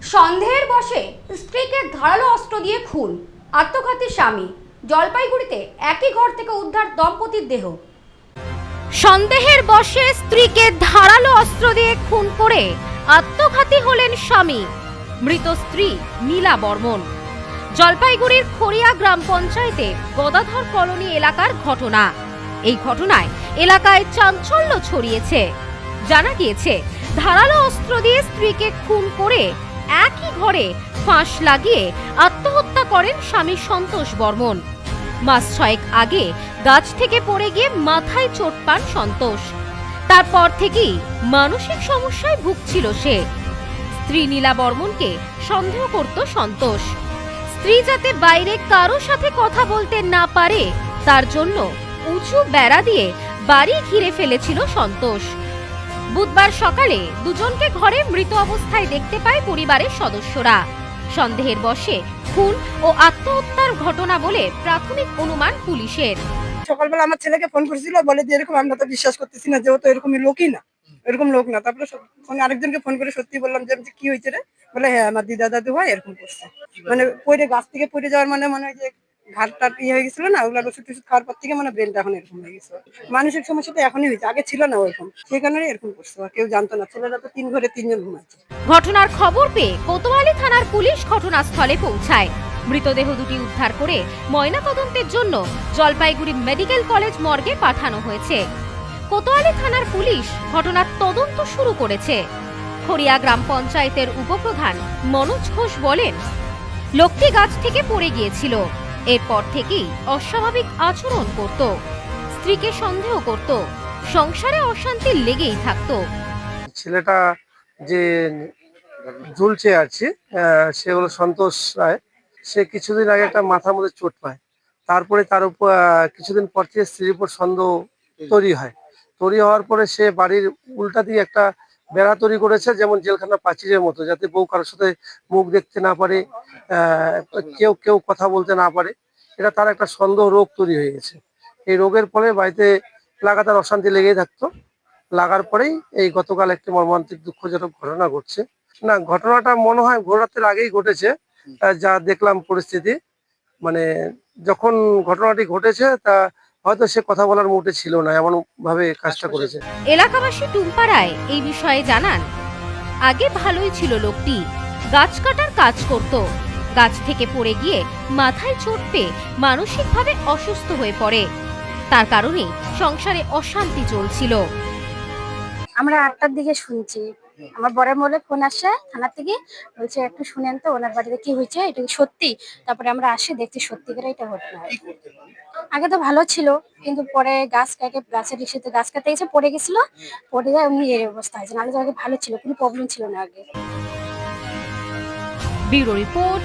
সন্দেহের বশে স্ত্রীকে ধারালো অস্ত্র দিয়ে খুন। আত্মঘাতী স্বামী, জলপাইগুড়িতে একই ঘর থেকে উদ্ধার দম্পতির দেহ। সন্দেহের বশে স্ত্রীকে ধারালো অস্ত্র দিয়ে খুন করে আত্মঘাতী হলেন স্বামী, মৃত স্ত্রী নীলা বর্মন। জলপাইগুড়ির খড়িয়া গ্রাম পঞ্চায়েতে গদাধর কলোনি এলাকার ঘটনা। এই ঘটনায় এলাকায় চাঞ্চল্য ছড়িয়েছে। জানা গিয়েছে, ধারালো অস্ত্র দিয়ে স্ত্রীকে খুন করে একই ঘরে ফাঁস লাগিয়ে আত্মহত্যা করেন স্বামী সন্তোষ বর্মন। মাস ছয়েক আগে গাছ থেকে পড়ে গিয়ে মাথায় চোট পান সন্তোষ। তারপর থেকেই মানসিক সমস্যায় ভুগছিল সে। স্ত্রী নীলা বর্মনকে সন্দেহ করত সন্তোষ। স্ত্রী যাতে বাইরে কারও সাথে কথা বলতে না পারে, তার জন্য উঁচু বেড়া দিয়ে বাড়ি ঘিরে ফেলেছিল সন্তোষ। বুধবার সকালে দুজনকে ঘরে মৃত অবস্থায় দেখতে পায় পরিবারের সদস্যরা। সন্দেহের বশে খুন ও আত্মহত্যার ঘটনা বলে প্রাথমিক অনুমান পুলিশের। সকালবেলা আমার ছেলেকে ফোন করেছিল, বলে যে এরকম আমরা তো বিশ্বাস করতেছি না যে ও তো এরকমই লোকই না, এরকম লোক না। তারপরে ফোন আরেকজনকে ফোন করে সত্যি বললাম যে কি হয়েছে রে? বলে হ্যাঁ আমার দিদা দাদু হয়, এরকম করছে। মানে পড়ে, গাছ থেকে পড়ে যাওয়ার মানে মনে হয় যে ইয়ে হয়ে না হয়েছে, আগে ছিল না কেউ জানতো না। তো তিন ঘরে তিনজন ঘটনার খবর পেয়ে কোতোয়ালি থানার পুলিশ ঘটনাস্থলে পৌঁছায়। মৃতদেহ দুটি উদ্ধার করে ময়নাতদন্তের জন্য জলপাইগুড়ি মেডিকেল কলেজ মর্গে পাঠানো হয়েছে। কোতোয়ালি থানার পুলিশ ঘটনার তদন্ত শুরু করেছে। খড়িয়া গ্রাম পঞ্চায়েতের উপপ্রধান মনোজ ঘোষ বলেন, লোকটি গাছ থেকে পড়ে গিয়েছিল। এরপর থেকেই অস্বাভাবিক আচরণ করত, স্ত্রীকে সন্দেহ করত, সংসারে অশান্তি লেগেই থাকতো। ছেলেটা যে ঝুলছে আছে সে হলো সন্তোষ রায়। সে কিছুদিন আগে একটা মাথার মধ্যে চোট পায়। তারপরে তার উপর কিছুদিন পর থেকে স্ত্রীর উপর সন্দেহ তৈরি হয়। তৈরি হওয়ার পরে সে বাড়ির উল্টা দিয়ে একটা বেড়া তৈরি করেছে, যেমন জেলখানা প্রাচীরের মতো, যাতে বউ কারোর সাথে মুখ দেখতে না পারে কেউ কেউ কথা বলতে না পারে। এটা তার একটা সন্দেহ রোগ তৈরি হয়ে গেছে। এই রোগের ফলে বাড়িতে লাগাতার অশান্তি লেগেই থাকতো। লাগার পরেই এই গতকাল একটি মর্মান্তিক দুঃখজনক ঘটনা ঘটছে। না ঘটনাটা মনে হয় ঘোরাতের আগেই ঘটেছে। যা দেখলাম পরিস্থিতি মানে যখন ঘটনাটি ঘটেছে তা হয়তো সে কথা বলার মুডে ছিল না এমন ভাবে কাজটা করেছে। এলাকাবাসী টুম্পা রায় এই বিষয়ে জানান আগে ভালোই ছিল লোকটি। গাছ কাটার কাজ করত। গাছ থেকে পড়ে গিয়ে মাথায় চোট পেয়ে মানসিকভাবে অসুস্থ হয়ে পড়ে। তার কারণে সংসারে অশান্তি চলছিল। আমরা আটটার দিকে শুনছি। আমার বরের মোড়ে ফোন আসে থানা থেকে বলছে একটু শুনেন তো ওনার বাড়িতে কি হয়েছে? এটা কি সত্যি? তারপরে আমরা আসি দেখছি সত্যি করে এটা ঘটনা। আগে তো ভালো ছিল কিন্তু পরে গাছ কাটে গাছের ইস্যুতে গাছ কাটতে গেছে পড়ে গেছিল। পড়ে যায় এমনি এর অবস্থা হয়েছে। নাহলে তো আগে ভালো ছিল কোনো প্রবলেম ছিল না আগে। Bureau report